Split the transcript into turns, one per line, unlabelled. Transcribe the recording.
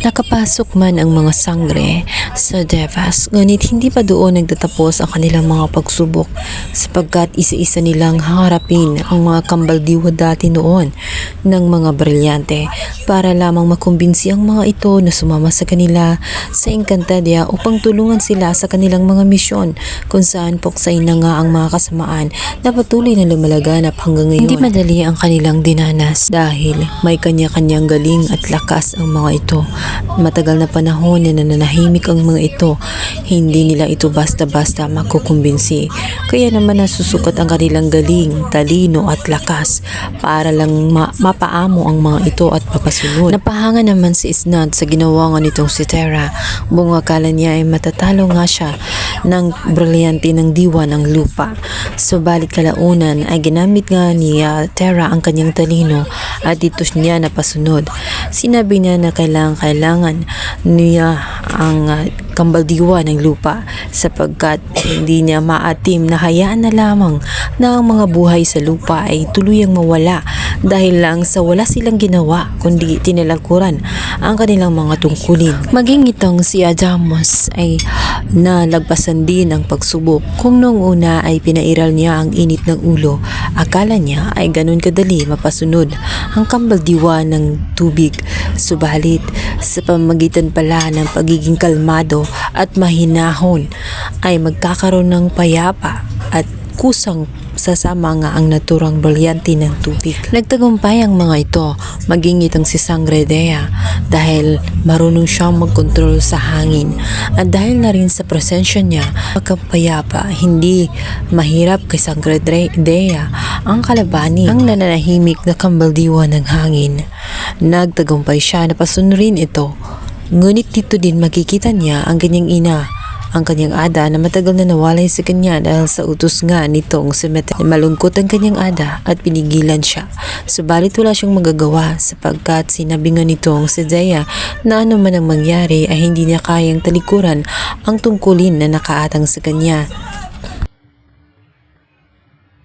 Nakapasok man ang mga sangre sa Devas, ngunit hindi pa doon nagtatapos ang kanilang mga pagsubok sapagkat isa-isa nilang harapin ang mga kambaldiwa dati noon ng mga brilyante para lamang makumbinsi ang mga ito na sumama sa kanila sa Encantadia upang tulungan sila sa kanilang mga misyon kung saan puksay na nga ang mga kasamaan na patuloy na lumalaganap hanggang ngayon. Hindi madali ang kanilang dinanas dahil may kanya-kanyang galing at lakas ang mga ito. Matagal na panahon na nananahimik ang mga ito. Hindi nila ito basta-basta makukumbinsi. Kaya naman nasusukat ang kanilang galing, talino at lakas para lang ma- mapaamo ang mga ito at papasunod. Napahanga naman si Isnad sa ginawa nga nitong si Terra. Buong akala niya ay matatalo nga siya ng brilyante ng diwa ng lupa. Subalit kalaunan ay ginamit nga ni ah, Terra ang kanyang talino at dito niya napasunod. Sinabi niya na kailangan kailangan niya ang ah, kambaldiwa ng lupa sapagkat hindi niya maatim na hayaan na lamang na ang mga buhay sa lupa ay tuluyang mawala dahil lang sa wala silang ginawa kundi tinalakuran ang kanilang mga tungkulin. Maging itong si Adamos ay nalagpasan din ang pagsubok. Kung noong una ay pinairal niya ang init ng ulo, akala niya ay ganun kadali mapasunod ang kambaldiwa ng tubig. Subalit, sa pamagitan pala ng pagiging kalmado at mahinahon ay magkakaroon ng payapa at kusang sasama nga ang naturang brilyante ng tubig. Nagtagumpay ang mga ito, maging itong si Sangredea dahil marunong siyang magkontrol sa hangin at dahil na rin sa presensya niya, pagkapayapa, hindi mahirap kay Sangredea ang kalabani ang nananahimik na kambaldiwa ng hangin. Nagtagumpay siya na pasunurin ito. Ngunit dito din makikita niya ang kanyang ina ang kanyang ada na matagal na nawalay sa kanya dahil sa utos nga nitong si Mete. Malungkot ang kanyang ada at pinigilan siya. Subalit wala siyang magagawa sapagkat sinabi nga nitong si Zaya na ano man ang mangyari ay hindi niya kayang talikuran ang tungkulin na nakaatang sa kanya.